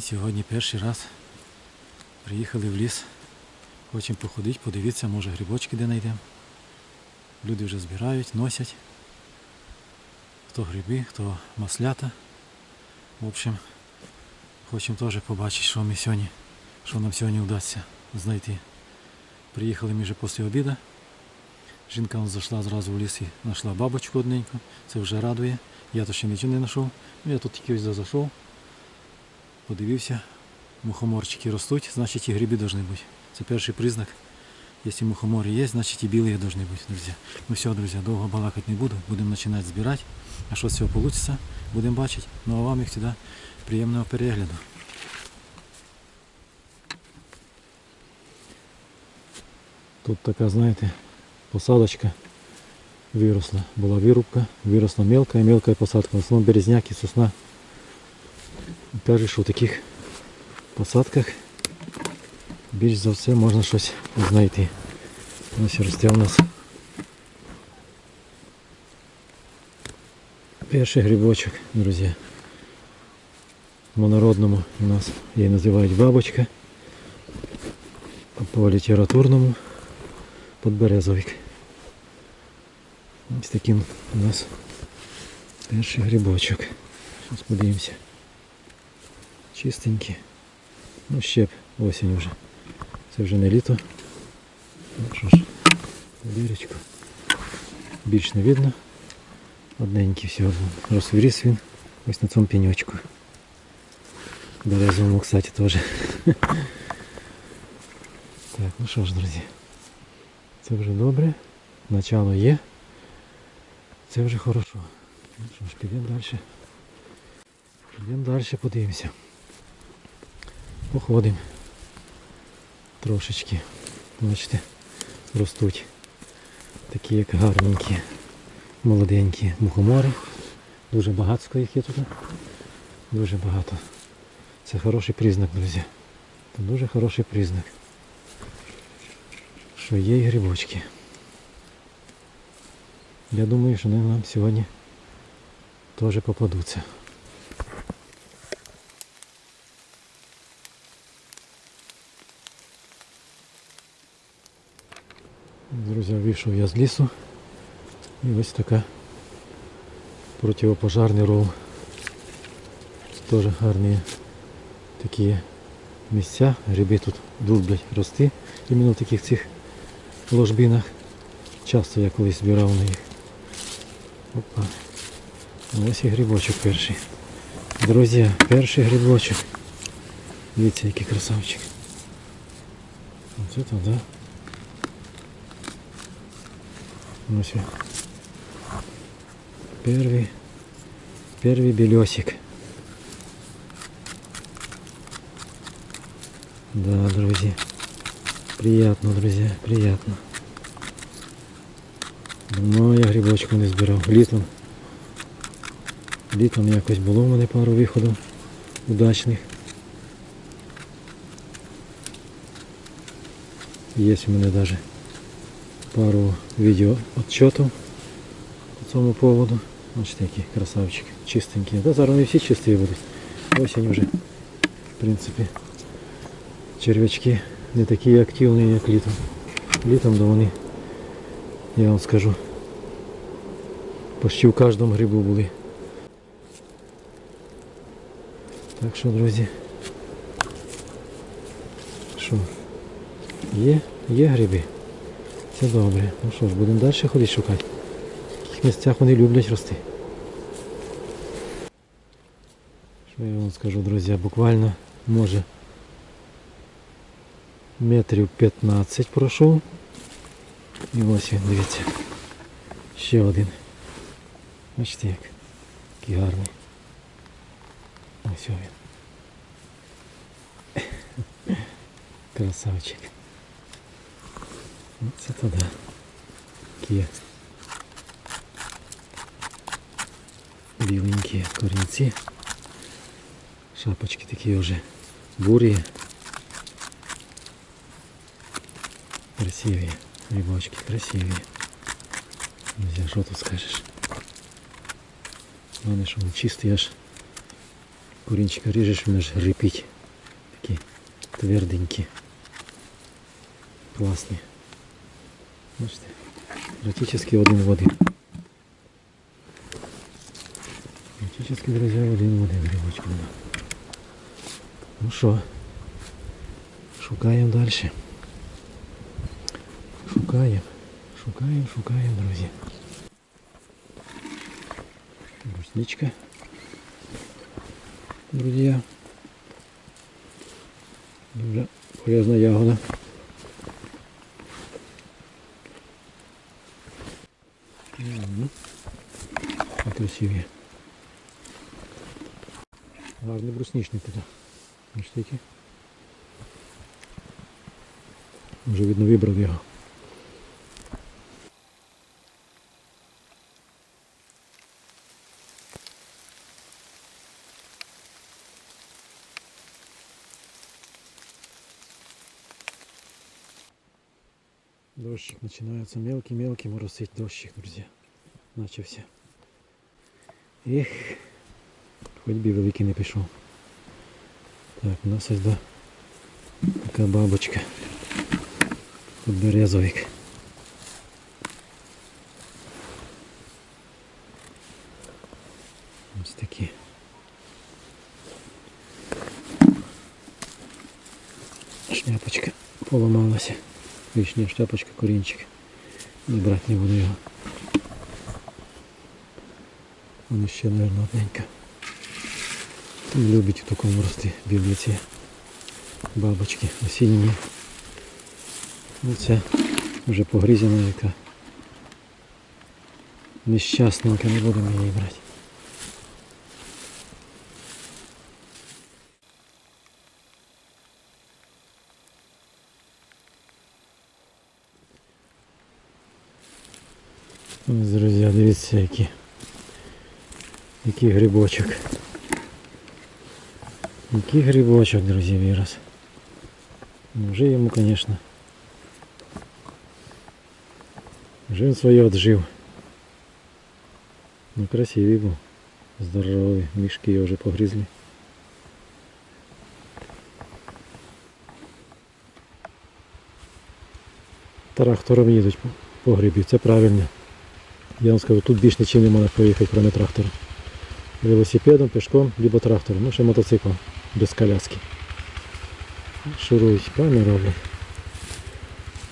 Сьогодні перший раз приїхали в ліс. Хочемо походити, подивитися, може грибочки де знайдемо. Люди вже збирають, носять. Хто гриби, хто маслята. В общем, хочемо теж побачити, що ми сьогодні, що нам сьогодні вдасться знайти. Приїхали ми вже після обіду. Жінка зайшла зразу в ліс і знайшла бабочку одненьку. Це вже радує. Я то ще нічого не знайшов. Ну, Я тут тільки ось зайшов, подивився, мухоморчики ростуть, значить і гриби повинні бути. Це перший признак. Якщо мухомори є, значить і білі повинні бути, друзі. Ну все, друзі, довго балакати не буду, будемо починати збирати. А що з цього вийде, будемо бачити. Ну а вам їх тоді приємного перегляду. Тут така, знаєте, посадочка виросла. Була вирубка, виросла мелка і мелка посадка. В основному березняк і сосна. Каже, що в таких посадках більш за все можна щось знайти. Ось росте у нас перший грибочок, друзі. В народному у нас її називають бабочка. А по літературному подберезовик. Ось таким у нас перший грибочок. Зараз подивимося. Чистенький. Ну щеп, осінь вже. Це вже не літо. Ну що ж, дірочку. Більш не видно. Одненький всього. Розвіріс він ось на цьому пеньочку. Березовому, кстати, теж. Так, ну що ж, друзі. Це вже добре. Начало є. Це вже хорошо. Ну що ж, підемо далі. Підемо далі, подивимося. Походимо. Трошечки. Бачите, ростуть. Такі як гарненькі, молоденькі мухомори. Дуже багато їх є тут. Дуже багато. Це хороший признак, друзі. Це дуже хороший признак. Що є і грибочки. Я думаю, що вони нам сьогодні теж попадуться. Друзі, вийшов я з лісу. І ось така противопожарний ров. Це теж гарні такі місця. Гриби тут люблять рости іменно в таких цих ложбинах. Часто я колись збирав на їх. Опа. Ось і грибочок перший. Друзі, перший грибочок. Дивіться, який красавчик. Оце то, Ось. він. Перший, перший белесик. Да, друзья. Приятно, друзья, приятно. Давно я грибочку не збирав. Літом. Літом якось було в мене пару виходів удачних. Є у мене навіть пару відео отчетів по цьому поводу. Бачите, який красавчик, чистенький. Да, зараз вони всі чисті будуть. Осінь вже, в принципі, черв'ячки не такі активні, як літом. Літом да вони, я вам скажу, почти в кожному грибу були. Так що, друзі, що, є, є гриби. Це добре. Ну що ж, будемо далі ходити шукати. В яких місцях вони люблять рости. Що я вам скажу, друзі, буквально може метрів 15 пройшов. І ось він, дивіться. Ще один. Бачите як. Який гарний. Ось він. Красавчик. Ну, Це туди. Такі біленькі корінці. Шапочки такі вже бурі. Красиві. Грибочки красиві. Друзі, що тут скажеш? Главное, що він чистий аж Корінчика ріжеш, вони ж грипіть. Такі тверденькі. Класні. Бачите? Практически один в один. Практически, друзі, один в один грибочок. Ну що, шукаємо далі. Шукаємо, шукаємо, шукаємо, друзі. Брусничка. Друзья. Дуже полезна ягода. Мгм. А красиві. Гарний брусничник туди. Бачите? Вже видно вибрав його. Дощик начинается мелкий-мелкий моросить дощик, друзья. Начався. Ех, хоч би великий не пішов. Так, у нас ось да, така бабочка. Тут березовик. Ось такі. Шляпочка поламалася. Вишня, шляпочка, корінчик. Не брати не буду його. Вони ще, мабуть, одненька. Любить у такому рости білі бабочки осінні. Ну це вже погрізена яка. Нещасненька, не будемо її брати. Ось, друзі, дивіться які. Який грибочок. Який грибочок, друзі, вирос. Вже йому, звісно. Вже він своє отжив. Ну красивий був. Здоровий. Мішки його вже погрізли. Трактором їдуть по- грибі, це правильно. Я вам скажу, тут більш нічим не можна проїхати, крім трактора. Велосипедом, пішком, либо трактором, ну ще мотоциклом, без коляски. Шурують, правильно роблять.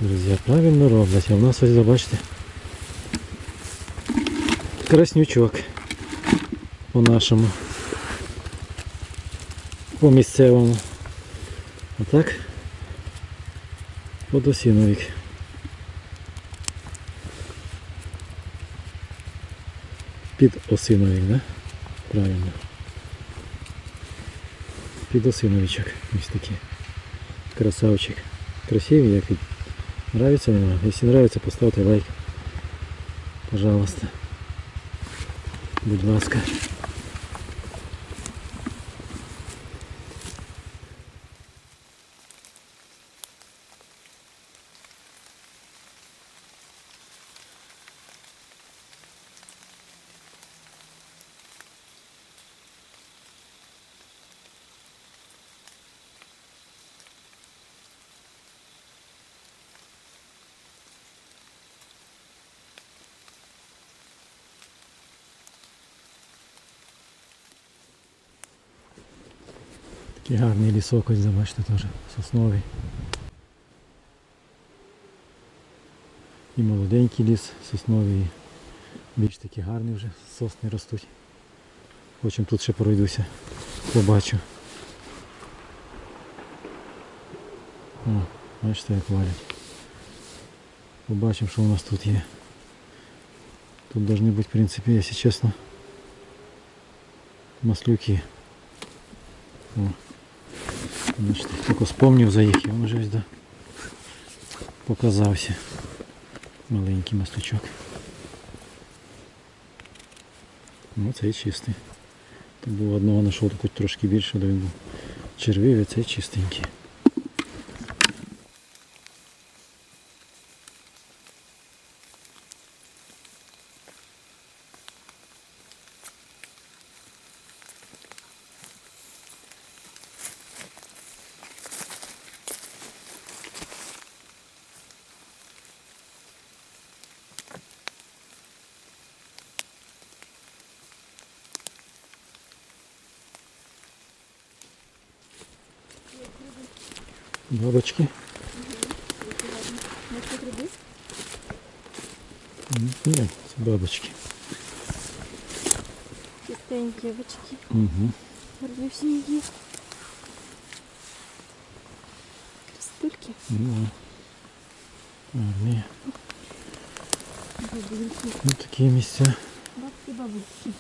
Друзі, правильно роблять. А в нас ось забачте. Краснючок по нашому. По місцевому. А так подосіновик. Під осиновик, да? Правильно. Під осиновичок. Ось такий. Красавчик. Красивый, як Нравится ли вам? Если нравится, поставьте лайк. Пожалуйста. Будь ласка. Такий гарний лісок, ось забачте теж сосновий. І молоденький ліс сосновий, більш такі гарні вже сосни ростуть. Хочем тут ще пройдуся, побачу. О, бачите, як валять. Побачимо, що у нас тут є. Тут должны бути, в принципі, якщо чесно, маслюки. О. Бачите, тільки вспомнив за їх, він вже да, показався. Маленький маслючок. Ну цей чистий. Тут був одного знайшов тут трошки більше, але він був червивий, цей чистенький. Бабочки. Може гриби? М, Ні, це бабочки. Чистенькі овочки. Угу. Гарнюсінькі. Крастульки. Ну, гарні. Бабульки. Ну, такі місця. Бабки, бабульки.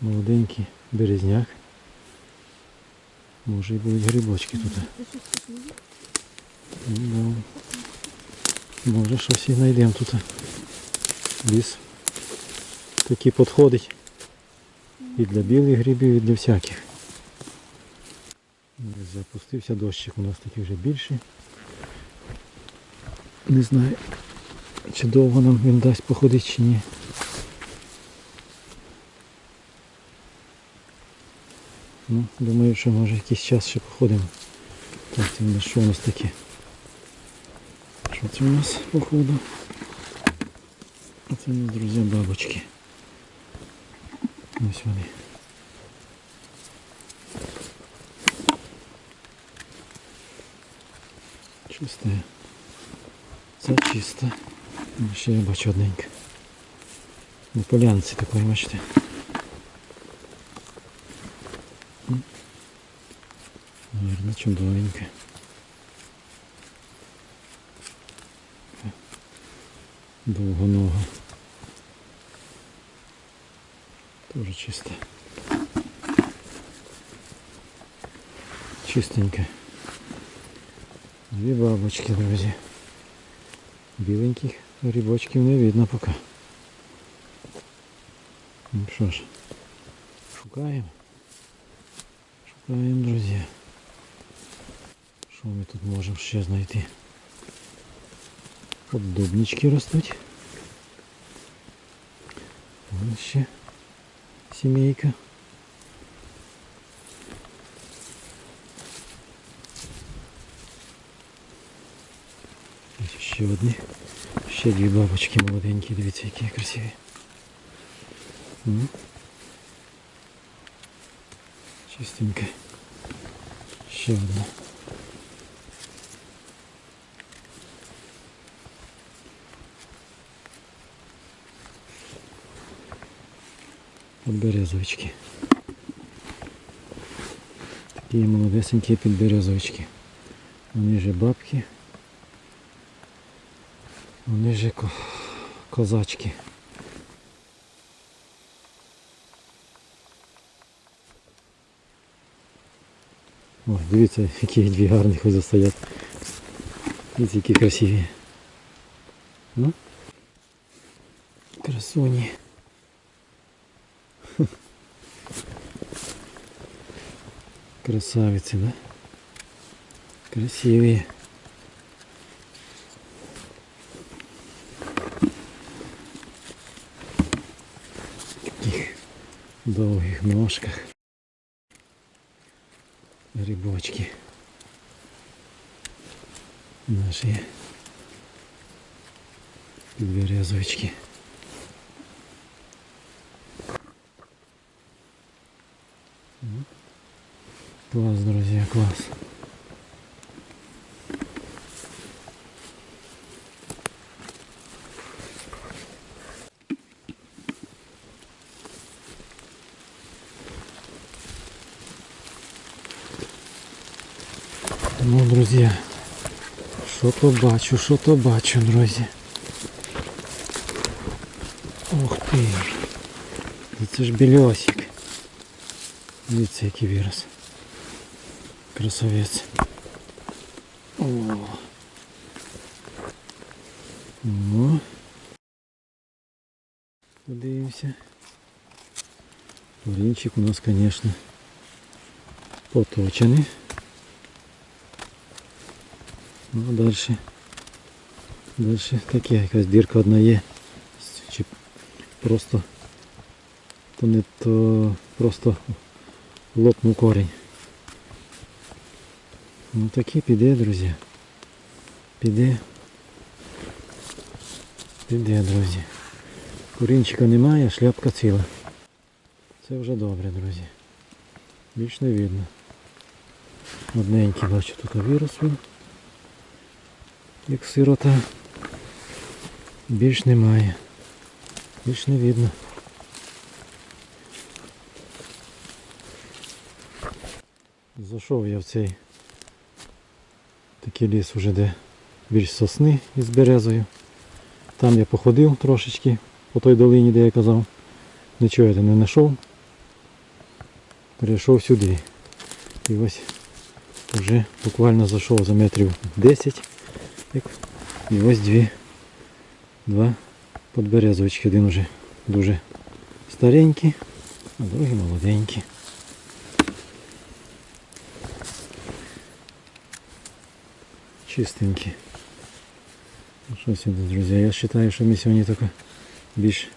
Молоденький березняк. Може і будуть грибочки тут. Це щось таке є? Ну. Може щось і знайдемо тут. Ліс такий підходить. І для білих грибів, і для всяких. Запустився дощик у нас такий вже більший. Не знаю, чи довго нам він дасть походити чи ні. Ну, думаю, що може якийсь час ще походимо. Так, це що у нас таке? Що у нас походу? Оце у нас, друзі, бабочки. Ось вони. Чисте. Це чисто. Ну, Ще я бачу одненьке. На полянці такої, бачите. Гарно, чудовеньке. Довгонога. Тоже чисто. Чистенько. Дві бабочки, друзі. Біленьких грибочків не видно поки. Ну що ж, шукаємо. Шукаємо, друзі. Що ми тут можемо ще знайти? От дубнички ростуть. Ось ще сімейка. Ось ще одні. Ще дві бабочки молоденькі, дивіться, які красиві. М. Чистенько. Ще одна. Подберезовички. Такі молодесенькі підберезовички. Вони же бабки. Вони же козачки. Ой, дивіться, які дві гарні ось стоять. Дивіться, які красиві. Ну? Красуні. Красавиці, да? Красиві. Таких довгих ножках. Грибочки. Наші підберезовички. М. Класс, друзья, класс. Ну, друзі, що то бачу, що то бачу, друзі. Ух ти. Це ж більосик. Дивіться, який вираз. Красавець. О. О. Подивимося. Корінчик у нас, звісно, поточений. Ну а далі. Далі таке, якась дірка одна є. Чи просто то не то просто лопнув корінь. Ну таке піде, друзі. Піде. Піде, друзі. Корінчика немає, шляпка ціла. Це вже добре, друзі. Більш не видно. Одненький бачу тут вирос він. як сирота. Більш немає. Більш не видно. Зайшов я в цей такий ліс уже де більш сосни із березою. Там я походив трошечки по той долині, де я казав. Нічого я там не знайшов. Перейшов сюди. І ось вже буквально зайшов за метрів 10. як- І ось дві, два подберезовички. Один уже дуже старенький, а другий молоденький. Чистенький. Ну що сюди? Я вважаю, що ми сьогодні тільки більш,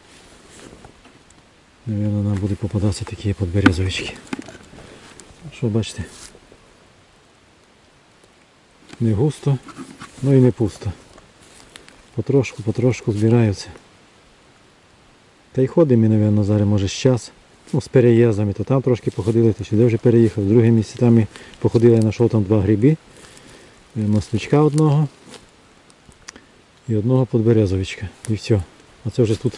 мабуть, нам буде попадатися такі подберезовички. Що бачите? Не густо, ну і не пусто. Потрошку, потрошку збираються. Та й ходимо, мабуть, зараз може з час. Ну, з переїздами, то там трошки походили, то сюди вже переїхав. В друге місце там ми походили, знайшов там два гриби. Е, одного і одного подберезовичка. І все. А це вже тут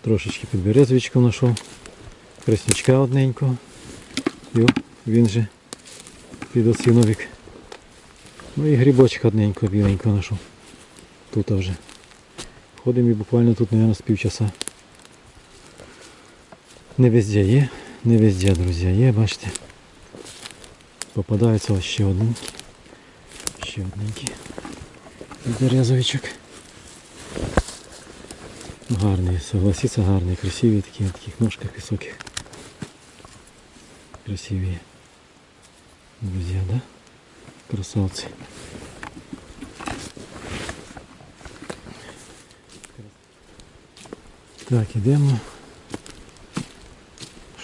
трошечки підберезовичку знайшов. Краснячка одненького. І він же підоціновик. Ну і грибочка одненького біленького знайшов. Тут вже. Ходимо і буквально тут, мабуть, з півчаса. Не везде є, не везде, друзі, є, бачите. Попадається ще один. Ще одненький. Березовичок. Гарний, согласиться, гарний, красивий такі на таких ножках високих. Красиві. Друзі, да? Красавці. Так, ідемо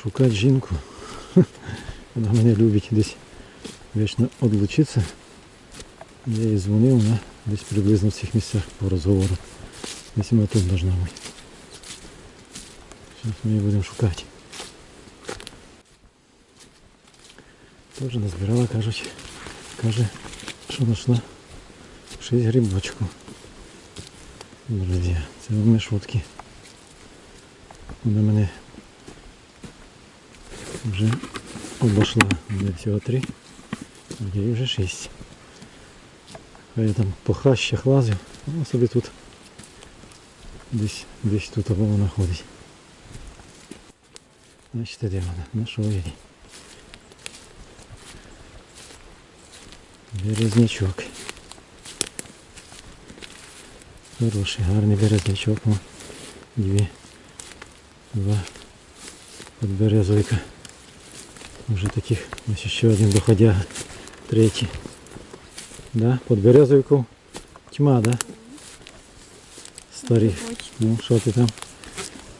шукати жінку. Вона мене любить десь вічно відлучитися. Я їй дзвонив, вона десь приблизно в цих місцях по розговору. Десь вона тут должна бути. Зараз ми її будемо шукати. Теж назбирала, кажуть, каже, що знайшла 6 грибочку. Друзі, це мене шутки. Вона мене вже обійшла. Мене всього три, а їй вже шість. А я там по хащах лазив, вона собі тут десь, десь тут або вона ходить. Значить, де вона? Нашов її. Березнячок. Хороший, гарний березнячок. О, Дві. Два подберезовика. Уже таких. Ось ще один доходяга. Третій. Да, подберезовиків тьма, да? Старі. Ну, що ти там?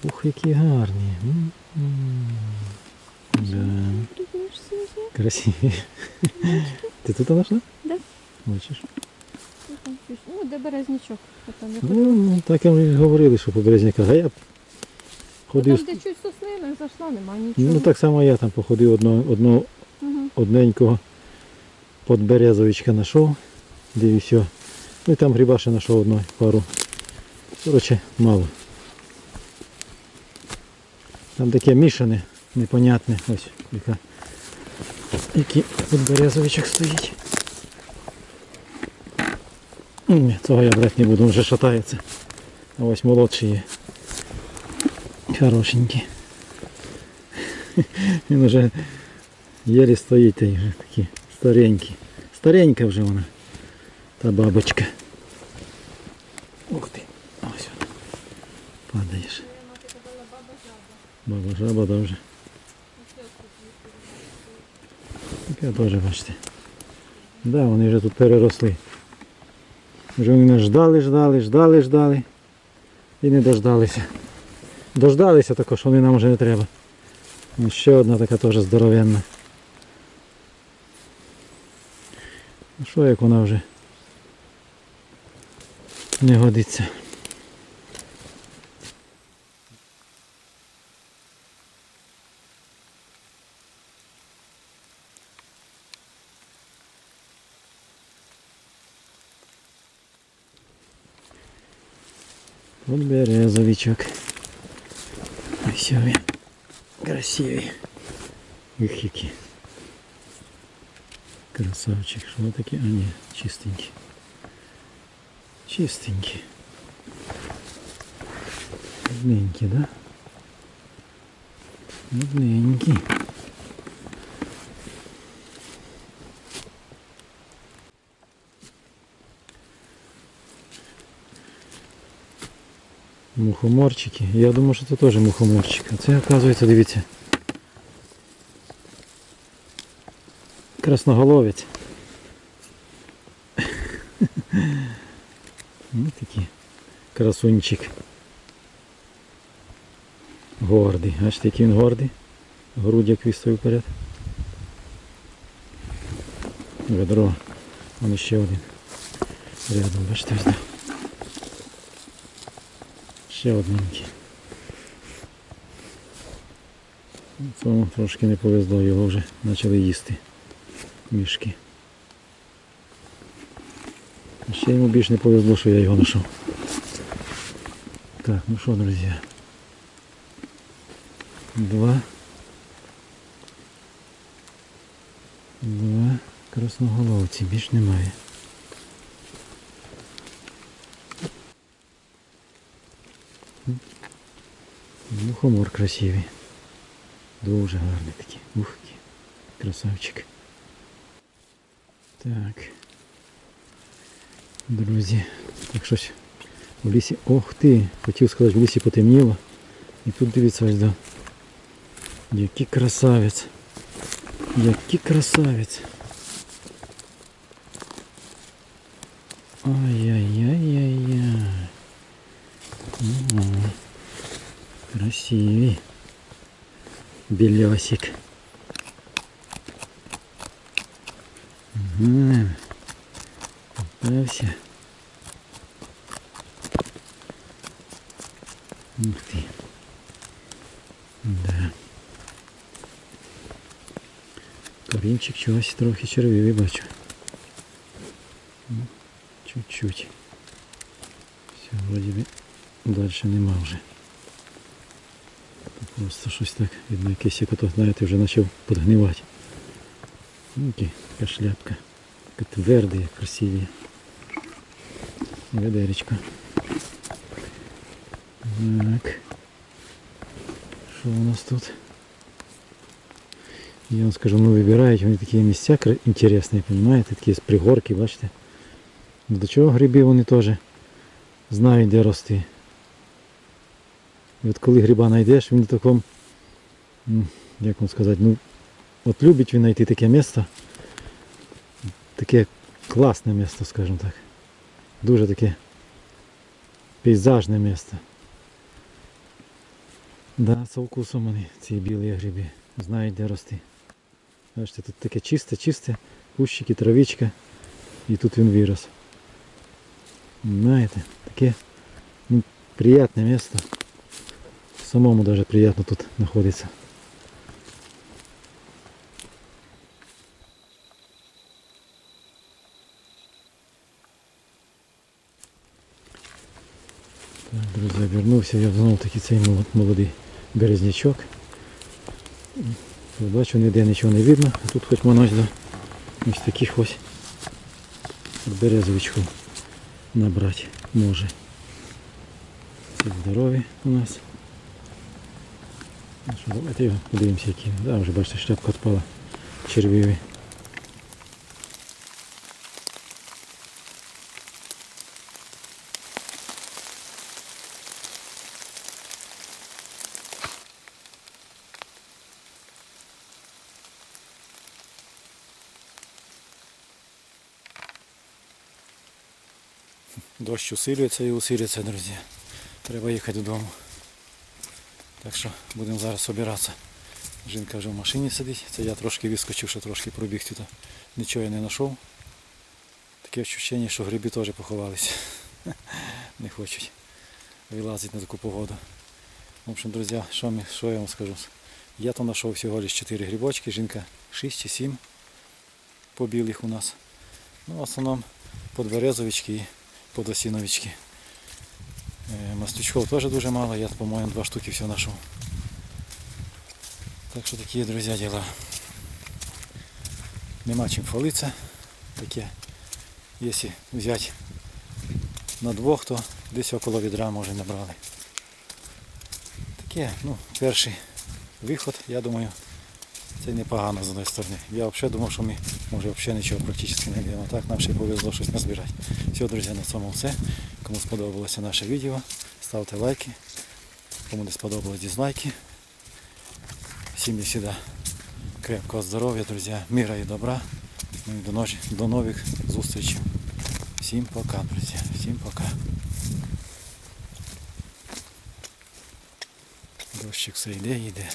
Ух, які гарні. М, м. Да. Красиві. Ти тут знайшла? Да. Бачиш? Ну. Ну, де березнячок. Я Ну, так і говорили, що по березняках. А я Ну, ходив. там, де чуть соснина зайшла, нема нічого. Ну так само я там походив одного, Угу. одненького подберезовичка знайшов, все. Ну і там гриба ще одну пару. Коротше, мало. Там таке мішане, непонятне. Ось яка. Який подберезовичок стоїть. Ні, цього я брати не буду, вже шатається. А ось молодший є. Хорошенький. Він вже Єлі стоїть та й вже такі старенькі. Старенька вже вона. Та бабочка. Ух ти. Ось вона. Падаєш. Баба жаба, да вже. Таке теж бачите. Да, вони вже тут переросли. Вже вони нас ждали, ждали, ждали, ждали. І не дождалися. Дождалися також, вони нам вже не треба. Ще одна така теж здоровенна. що як вона вже не годиться. Вот березовичок. Все, красивый. Их какие. Красавчик. Що таке? А ні, чистенький. Чистенький. Одненький, да? Одненький. Мухоморчики. Я думаю, що це теж мухоморчик. А це, оказується, дивіться. Красноголовець. Ось такий красунчик. Гордий. Бачите, який він гордий. Грудь як вистою вперед. Ведро. Вон ще один. Рядом, бачите, ось. Ще одненький. Цьому трошки не повезло, його вже почали їсти мішки. Ще йому більш не повезло, що я його знайшов. Так, ну що, друзі. Два. Два красноголовці, більш немає. Мухомор красивий. Дуже гарний такий. Ух, красавчик. Так. Друзі, так щось в лісі. Ох ти! Хотів сказати, в лісі потемніло. І тут дивіться ось да. Який красавець. Який красавець. Ай-яй-яй-яй-яй. Ага. Красивый. Белесик. Угу. Попався. Ух ты. Да. Корінчик чогось трохи червивий бачу. Чуть-чуть. Все, вроді би далі нема вже. Просто щось так, видно, якесь як ото, знаєте, вже почав подгнивати. Які, така шляпка. Така тверда, красиві. Ведеречко. Так. Що у нас тут? Я вам скажу, ну вибирають вони такі місця інтересні, розумієте, такі з пригорки, бачите. Ну, До чого гриби вони теж знають, де рости. І от коли гриба знайдеш, він в такому, як вам сказати, ну, от любить він знайти таке місце, таке класне місце, скажімо так. Дуже таке пейзажне місце. Да, з вкусом вони, ці білі гриби, знають де рости. Бачите, тут таке чисте, чисте, кущики, травичка, і тут він вирос. Знаєте, таке ну, приятне місце. Самому даже приятно тут находиться. Друзі, вернувся я знову таки цей молодий березнячок. Бачу, ніде нічого не видно, а тут хоч можна до ось таких ось березовичків набрати може. Це здорові у нас. Ну давайте його подивимося, які. Да, вже бачите, шляпка відпала. Червивий. Дощ усилюється і усилюється, друзі. Треба їхати додому. Так що будемо зараз збиратися. Жінка вже в машині сидить. Це я трошки вискочив, що трошки пробіг тут. Нічого я не знайшов. Таке відчуття, що гриби теж поховалися. Не хочуть вилазити на таку погоду. В общем, друзі, що, ми, що я вам скажу? Я там знайшов всього лише 4 грибочки, жінка 6 чи 7 по білих у нас. Ну, в основному подберезовички і подосиновички. Е, Мастючков теж дуже мало, я, по-моєму, два штуки все знайшов. Так що такі, друзі, діла. Нема чим хвалитися. Таке. Якщо взяти на двох, то десь около відра може набрали. Таке, ну, перший виход, я думаю, це непогано з одної сторони. Я взагалі думав, що ми може взагалі нічого практично не йдемо. Так нам ще повезло щось назбирати. Все, друзі, на цьому все. Кому сподобалося наше відео, ставте лайки. Кому не сподобалось дизлайки. Всім сюди крепкого здоров'я, друзі, мира і добра. Ну і до, нових зустрічей. Всім пока, друзі. Всім пока. Дощик все йде і йде.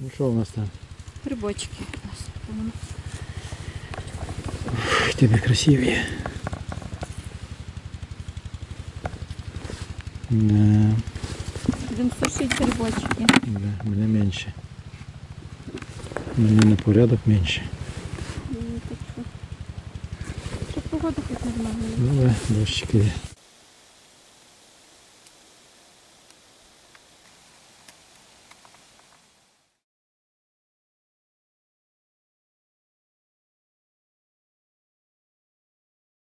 Ну що у нас там? Грибочки. Тебе красиві. Да, Будемо сушити грибочки. да, мене менше. Мені на порядок менше. І так що. Щоб погода хоч нормальна. Ну, да, дощик іде.